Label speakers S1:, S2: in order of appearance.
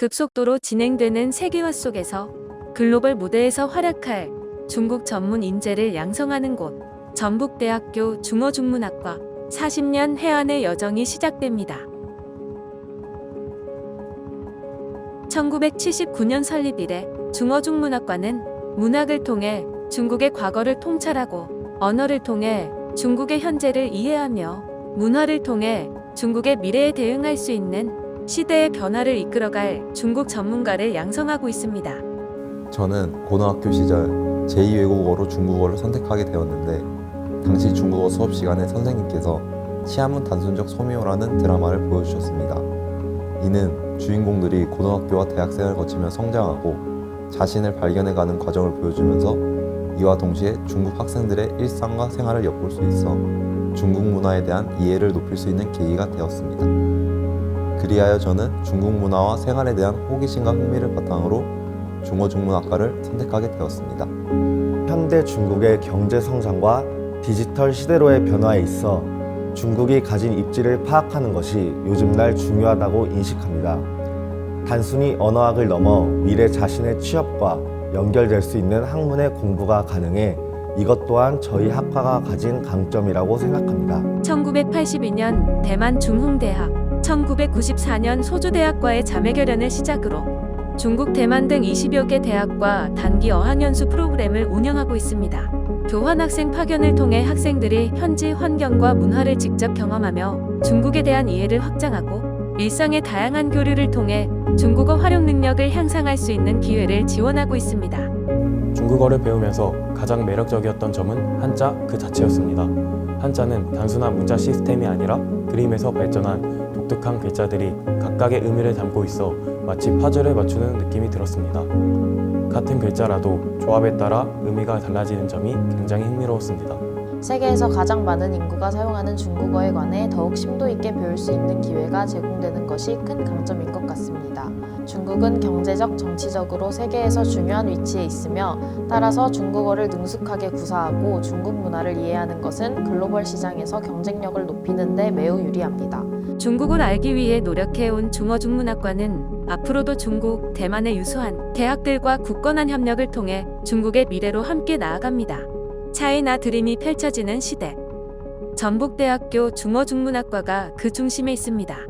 S1: 급속도로 진행되는 세계화 속에서 글로벌 무대에서 활약할 중국 전문 인재를 양성하는 곳 전북대학교 중어중문학과 40년 해안의 여정이 시작됩니다. 1979년 설립 이래 중어중문학과는 문학을 통해 중국의 과거를 통찰하고 언어를 통해 중국의 현재를 이해하며 문화를 통해 중국의 미래에 대응할 수 있는 시대의 변화를 이끌어갈 중국 전문가를 양성하고 있습니다.
S2: 저는 고등학교 시절 제2외국어로 중국어를 선택하게 되었는데 당시 중국어 수업 시간에 선생님께서 시한문 단순적 소묘라는 드라마를 보여주셨습니다. 이는 주인공들이 고등학교와 대학생을 거치며 성장하고 자신을 발견해가는 과정을 보여주면서 이와 동시에 중국 학생들의 일상과 생활을 엿볼 수 있어 중국 문화에 대한 이해를 높일 수 있는 계기가 되었습니다. 그리하여 저는 중국 문화와 생활에 대한 호기심과 흥미를 바탕으로 중어중문학과를 선택하게 되었습니다.
S3: 현대 중국의 경제 성장과 디지털 시대로의 변화에 있어 중국이 가진 입지를 파악하는 것이 요즘 날 중요하다고 인식합니다. 단순히 언어학을 넘어 미래 자신의 취업과 연결될 수 있는 학문의 공부가 가능해 이것 또한 저희 학과가 가진 강점이라고 생각합니다.
S1: 1982년 대만 중흥대학, 1994년 소주대학과의 자매결연을 시작으로 중국 대만 등 20여 개 대학과 단기 어학연수 프로그램을 운영하고 있습니다. 교환학생 파견을 통해 학생들이 현지 환경과 문화를 직접 경험하며 중국에 대한 이해를 확장하고 일상의 다양한 교류를 통해 중국어 활용 능력을 향상할 수 있는 기회를 지원하고 있습니다.
S4: 중국어를 배우면서 가장 매력적이었던 점은 한자 그 자체였습니다. 한자는 단순한 문자 시스템이 아니라 그림에서 발전한 독특한 글자들이 각각의 의미를 담고 있어 마치 파즐을 맞추는 느낌이 들었습니다. 같은 글자라도 조합에 따라 의미가 달라지는 점이 굉장히 흥미로웠습니다.
S5: 세계에서 가장 많은 인구가 사용하는 중국어에 관해 더욱 심도 있게 배울 수 있는 기회가 제공되는 것이 큰 강점인 것 같습니다. 중국은 경제적, 정치적으로 세계에서 중요한 위치에 있으며 따라서 중국어를 능숙하게 구사하고 중국 문화를 이해하는 것은 글로벌 시장에서 경쟁력을 높이는 데 매우 유리합니다.
S1: 중국을 알기 위해 노력해온 중어중문학과는 앞으로도 중국, 대만의 유수한 대학들과 굳건한 협력을 통해 중국의 미래로 함께 나아갑니다. 차이나 드림이 펼쳐지는 시대. 전북대학교 중어중문학과가 그 중심에 있습니다.